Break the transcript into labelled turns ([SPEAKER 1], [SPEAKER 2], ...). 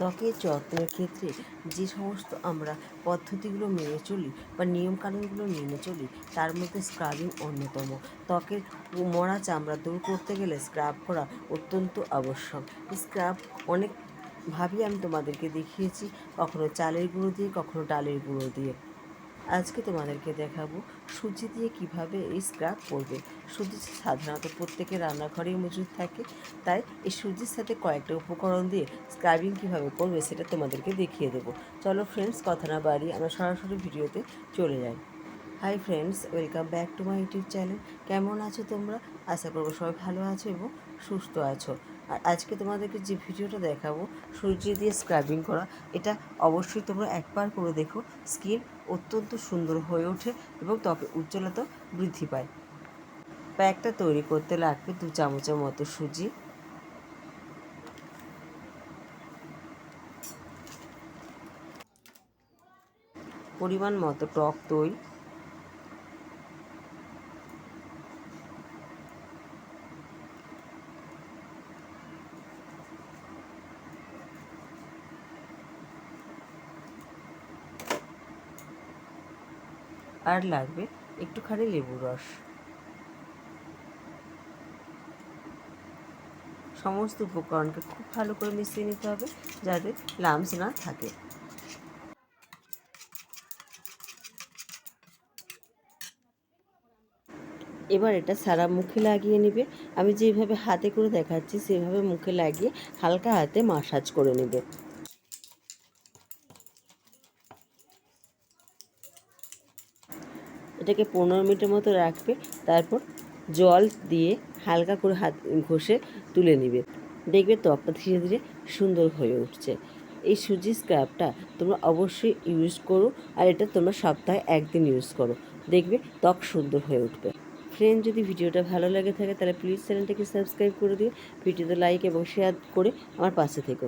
[SPEAKER 1] ত্বকের যত্নের ক্ষেত্রে যে সমস্ত আমরা পদ্ধতিগুলো মেনে চলি বা নিয়মকানুনগুলো মেনে চলি, তার মধ্যে স্ক্রাবিং অন্যতম। ত্বকের মরা চামড়া দূর করতে গেলে স্ক্রাব করা অত্যন্ত আবশ্যক। স্ক্রাব অনেকভাবেই আমি তোমাদেরকে দেখিয়েছি, কখনো চালের গুঁড়ো দিয়ে, কখনো ডালের গুঁড়ো দিয়ে। আজকে তোমাদেরকে দেখাবো সুজি দিয়ে কীভাবে এই স্ক্রাব করবে। সুজি সাধারণত প্রত্যেকের রান্নাঘরেই মজুদ থাকে, তাই এই সুজির সাথে কয়েকটা উপকরণ দিয়ে স্ক্রাবিং কীভাবে করবে সেটা তোমাদেরকে দেখিয়ে দেবো। চলো ফ্রেন্ডস কথা না বাড়িয়ে আমরা সরাসরি ভিডিওতে চলে যাই। Hi friends welcome back to my YouTube channel কেমন আছো তোমরা? আশা করব সবাই ভালো আছো এবং সুস্থ আছো। আর আজকে তোমাদেরকে যে ভিডিওটা দেখাবো সূর্য দিয়ে স্ক্রাবিং করা, এটা অবশ্যই তোমরা একবার করে দেখো। স্কিন অত্যন্ত সুন্দর হয়ে ওঠে এবং ত্বকে উজ্জ্বলতা বৃদ্ধি পায়। প্যাকটা তৈরি করতে লাগবে দু চামচের মতো সুজি। পরিমাণ মতো টক দই। আর লাগবে একটুখানি লেবুর রস। সমস্ত উপকরণকে খুব ভালো করে মিশিয়ে নিতে হবে যাতে লামস না থাকে। এবার এটা সারা মুখে লাগিয়ে নেবে। আমি যেভাবে হাতে করে দেখাচ্ছি, সেভাবে মুখে লাগিয়ে হালকা হাতে মাসাজ করে নেবে। এটাকে পনেরো মিনিটের মতো রাখবে, তারপর জল দিয়ে হালকা করে হাত ঘষে তুলে নেবে। দেখবে ত্বকটা ধীরে ধীরে সুন্দর হয়ে উঠছে। এই সুজি স্ক্রাবটা তোমরা অবশ্যই ইউজ করো, আর এটা তোমরা সপ্তাহে একদিন ইউজ করো। দেখবে ত্বক সুন্দর হয়ে উঠবে। ফ্রেন্ড যদি ভিডিওটা ভালো লাগে থাকে, তাহলে প্লিজ চ্যানেলটাকে সাবস্ক্রাইব করে দিও, ভিডিওতে লাইক এবং শেয়ার করে আমার পাশে থেকো।